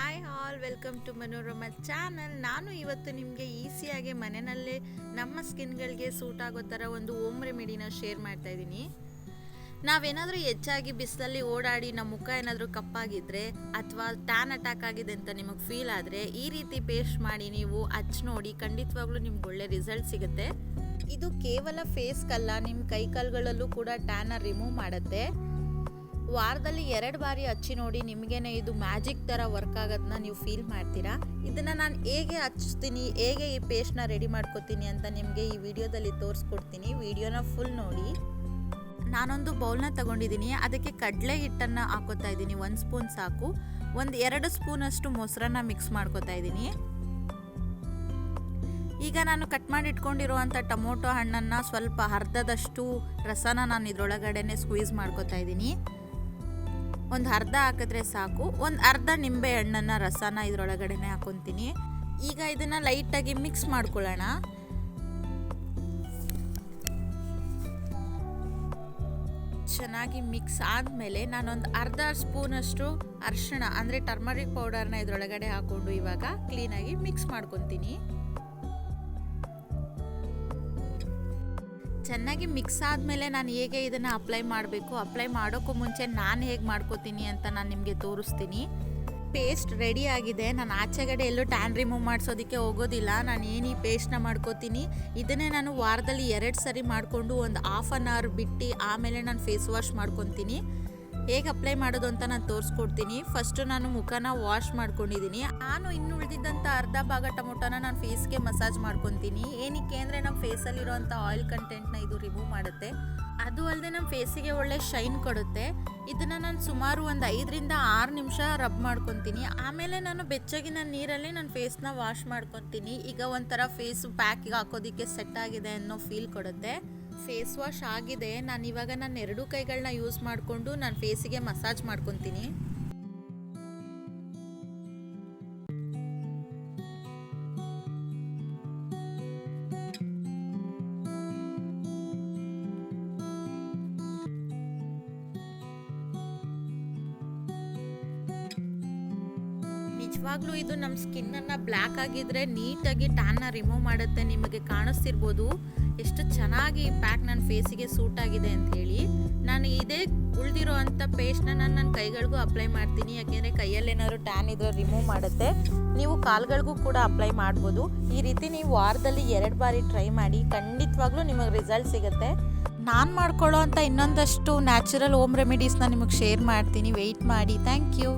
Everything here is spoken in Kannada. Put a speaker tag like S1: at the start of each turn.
S1: Hi all welcome to Manorama channel ನಾನು ಇವತ್ತು ನಿಮಗೆ ಈಸಿಯಾಗಿ ಮನೆಯಲ್ಲೇ ನಮ್ಮ ಸ್ಕಿನ್ಗಳಿಗೆ ಸೂಟ್ ಆಗೋ ಥರ ಒಂದು ಓಮ್ ರೆಮಿಡಿನ ಶೇರ್ ಮಾಡ್ತಾ ಇದ್ದೀನಿ. ನಾವೇನಾದರೂ ಹೆಚ್ಚಾಗಿ ಬಿಸಿಲಲ್ಲಿ ಓಡಾಡಿ ನಮ್ಮ ಮುಖ ಏನಾದರೂ ಕಪ್ಪಾಗಿದ್ದರೆ ಅಥವಾ ಟ್ಯಾನ್ ಅಟ್ಯಾಕ್ ಆಗಿದೆ ಅಂತ ನಿಮಗೆ ಫೀಲ್ ಆದರೆ ಈ ರೀತಿ ಪೇಸ್ಟ್ ಮಾಡಿ ನೀವು ಹಚ್ ನೋಡಿ ಖಂಡಿತವಾಗ್ಲೂ ನಿಮ್ಗೆ ಒಳ್ಳೆ ರಿಸಲ್ಟ್ ಸಿಗುತ್ತೆ. ಇದು ಕೇವಲ ಫೇಸ್ಗಲ್ಲ ನಿಮ್ಮ ಕೈ ಕಾಲುಗಳಲ್ಲೂ ಕೂಡ ಟ್ಯಾನ ರಿಮೂವ್ ಮಾಡುತ್ತೆ. ವಾರದಲ್ಲಿ ಎರಡು ಬಾರಿ ಹಚ್ಚಿ ನೋಡಿ ನಿಮಗೇನೆ ಇದು ಮ್ಯಾಜಿಕ್ ಥರ ವರ್ಕ್ ಆಗೋದನ್ನ ನೀವು ಫೀಲ್ ಮಾಡ್ತೀರಾ? ಇದನ್ನು ನಾನು ಹೇಗೆ ಹಚ್ತೀನಿ, ಹೇಗೆ ಈ ಪೇಸ್ಟ್ನ ರೆಡಿ ಮಾಡ್ಕೋತೀನಿ ಅಂತ ನಿಮಗೆ ಈ ವಿಡಿಯೋದಲ್ಲಿ ತೋರಿಸ್ಕೊಡ್ತೀನಿ. ವಿಡಿಯೋನ ಫುಲ್ ನೋಡಿ. ನಾನೊಂದು ಬೌಲ್ನ ತಗೊಂಡಿದ್ದೀನಿ ಅದಕ್ಕೆ ಕಡಲೆ ಹಿಟ್ಟನ್ನು ಹಾಕೋತಾ ಇದ್ದೀನಿ. ಒಂದು ಸ್ಪೂನ್ ಸಾಕು. ಒಂದು ಎರಡು ಸ್ಪೂನಷ್ಟು ಮೊಸರನ್ನ ಮಿಕ್ಸ್ ಮಾಡ್ಕೋತಾ ಇದ್ದೀನಿ. ಈಗ ನಾನು ಕಟ್ ಮಾಡಿ ಇಟ್ಕೊಂಡಿರುವಂಥ ಟೊಮೊಟೊ ಹಣ್ಣನ್ನು ಸ್ವಲ್ಪ ಅರ್ಧದಷ್ಟು ರಸನ ನಾನು ಇದರೊಳಗಡೆನೆ ಸ್ಕ್ವೀಸ್ ಮಾಡ್ಕೋತಾ ಇದ್ದೀನಿ. ಒಂದು ಅರ್ಧ ಹಾಕಿದ್ರೆ ಸಾಕು. ಒಂದು ಅರ್ಧ ನಿಂಬೆ ಹಣ್ಣನ್ನು ರಸನ ಇದರೊಳಗಡೆನೆ ಹಾಕೊತೀನಿ. ಈಗ ಇದನ್ನು ಲೈಟಾಗಿ ಮಿಕ್ಸ್ ಮಾಡ್ಕೊಳ್ಳೋಣ. ಚೆನ್ನಾಗಿ ಮಿಕ್ಸ್ ಆದಮೇಲೆ ನಾನೊಂದು ಅರ್ಧ ಸ್ಪೂನಷ್ಟು ಅರಿಶಿಣ, ಅಂದರೆ ಟರ್ಮರಿಕ್ ಪೌಡರ್ನ ಇದರೊಳಗಡೆ ಹಾಕ್ಕೊಂಡು ಇವಾಗ ಕ್ಲೀನಾಗಿ ಮಿಕ್ಸ್ ಮಾಡ್ಕೊತೀನಿ. ಚೆನ್ನಾಗಿ ಮಿಕ್ಸ್ ಆದಮೇಲೆ ನಾನು ಹೇಗೆ ಇದನ್ನು ಅಪ್ಲೈ ಮಾಡಬೇಕು ಅಪ್ಲೈ ಮಾಡೋಕ್ಕೂ ಮುಂಚೆ ನಾನು ಹೇಗೆ ಮಾಡ್ಕೋತೀನಿ ಅಂತ ನಾನು ನಿಮಗೆ ತೋರಿಸ್ತೀನಿ. ಪೇಸ್ಟ್ ರೆಡಿ ಆಗಿದೆ. ನಾನು ಆಚೆಗಡೆ ಎಲ್ಲೂ ಟ್ಯಾನ್ ರಿಮೂವ್ ಮಾಡಿಸೋದಕ್ಕೆ ಹೋಗೋದಿಲ್ಲ. ನಾನು ಏನು ಪೇಸ್ಟ್ನ ಮಾಡ್ಕೋತೀನಿ? ಇದನ್ನೇ ನಾನು ವಾರದಲ್ಲಿ ಎರಡು ಸರಿ ಮಾಡಿಕೊಂಡು ಒಂದು ಹಾಫ್ ಆನ್ ಅವರ್ ಬಿಟ್ಟು ಆಮೇಲೆ ನಾನು ಫೇಸ್ ವಾಶ್ ಮಾಡ್ಕೊತೀನಿ. ಹೇಗೆ ಅಪ್ಲೈ ಮಾಡೋದು ಅಂತ ನಾನು ತೋರಿಸ್ಕೊಡ್ತೀನಿ. ಫಸ್ಟು ನಾನು ಮುಖನ ವಾಶ್ ಮಾಡ್ಕೊಂಡಿದ್ದೀನಿ ನಾನು ಇನ್ನು ಉಳಿದಿದ್ದಂಥ ಅರ್ಧ ಭಾಗ ಟೊಮೊಟೊನ ನಾನು ಫೇಸ್ಗೆ ಮಸಾಜ್ ಮಾಡ್ಕೊತೀನಿ. ಏನಕ್ಕೆ ಅಂದರೆ ನಮ್ಮ ಫೇಸಲ್ಲಿರೋಂಥ ಆಯಿಲ್ ಕಂಟೆಂಟ್ನ ಇದು ರಿಮೂವ್ ಮಾಡುತ್ತೆ. ಅದು ಅಲ್ಲದೆ ನಮ್ಮ ಫೇಸಿಗೆ ಒಳ್ಳೆ ಶೈನ್ ಕೊಡುತ್ತೆ. ಇದನ್ನು ನಾನು ಸುಮಾರು ಒಂದು ಐದರಿಂದ ಆರು ನಿಮಿಷ ರಬ್ ಮಾಡ್ಕೊತೀನಿ. ಆಮೇಲೆ ನಾನು ಬೆಚ್ಚಗಿನ ನೀರಲ್ಲಿ ನನ್ನ ಫೇಸ್ನ ವಾಶ್ ಮಾಡ್ಕೊತೀನಿ. ಈಗ ಒಂಥರ ಫೇಸ್ ಪ್ಯಾಕಿಗೆ ಹಾಕೋದಕ್ಕೆ ಸೆಟ್ ಆಗಿದೆ ಅನ್ನೋ ಫೀಲ್ ಕೊಡುತ್ತೆ. ಫೇಸ್ ವಾಶ್ ಆಗಿದೆ ನಾನು ಇವಾಗ ನನ್ನ ಎರಡೂ ಕೈಗಳನ್ನ ಯೂಸ್ ಮಾಡಿಕೊಂಡು ನಾನು ಫೇಸಿಗೆ ಮಸಾಜ್ ಮಾಡ್ಕೊತೀನಿ. ನಿಜವಾಗ್ಲೂ ಇದು ನಮ್ಮ ಸ್ಕಿನ್ನನ್ನು ಬ್ಲ್ಯಾಕ್ ಆಗಿದ್ರೆ ನೀಟಾಗಿ ಟ್ಯಾನ್ನ ರಿಮೂವ್ ಮಾಡುತ್ತೆ, ನಿಮಗೆ ಕಾಣಿಸ್ತಿರ್ಬೋದು. ಎಷ್ಟು ಚೆನ್ನಾಗಿ ಈ ಪ್ಯಾಕ್ ನನ್ನ ಫೇಸಿಗೆ ಸೂಟ್ ಆಗಿದೆ ಅಂತ ಹೇಳಿ. ನಾನು ಇದೇ ಉಳಿದಿರೋ ಅಂಥ ಪೇಸ್ಟ್ನ ನಾನು ನನ್ನ ಕೈಗಳಿಗೂ ಅಪ್ಲೈ ಮಾಡ್ತೀನಿ. ಯಾಕೆಂದರೆ ಕೈಯಲ್ಲಿ ಏನಾದ್ರು ಟ್ಯಾನ್ ಇದ್ರೆ ರಿಮೂವ್ ಮಾಡುತ್ತೆ. ನೀವು ಕಾಲ್ಗಳಿಗೂ ಕೂಡ ಅಪ್ಲೈ ಮಾಡ್ಬೋದು. ಈ ರೀತಿ ನೀವು ವಾರದಲ್ಲಿ ಎರಡು ಬಾರಿ ಟ್ರೈ ಮಾಡಿ ಖಂಡಿತವಾಗ್ಲೂ ನಿಮಗೆ ರಿಸಲ್ಟ್ ಸಿಗುತ್ತೆ. ನಾನು ಮಾಡ್ಕೊಳ್ಳೋ ಅಂಥ ಇನ್ನೊಂದಷ್ಟು ನ್ಯಾಚುರಲ್ ಹೋಮ್ ರೆಮಿಡೀಸ್ನ ನಿಮಗೆ ಶೇರ್ ಮಾಡ್ತೀನಿ. ವೆಯ್ಟ್ ಮಾಡಿ. Thank you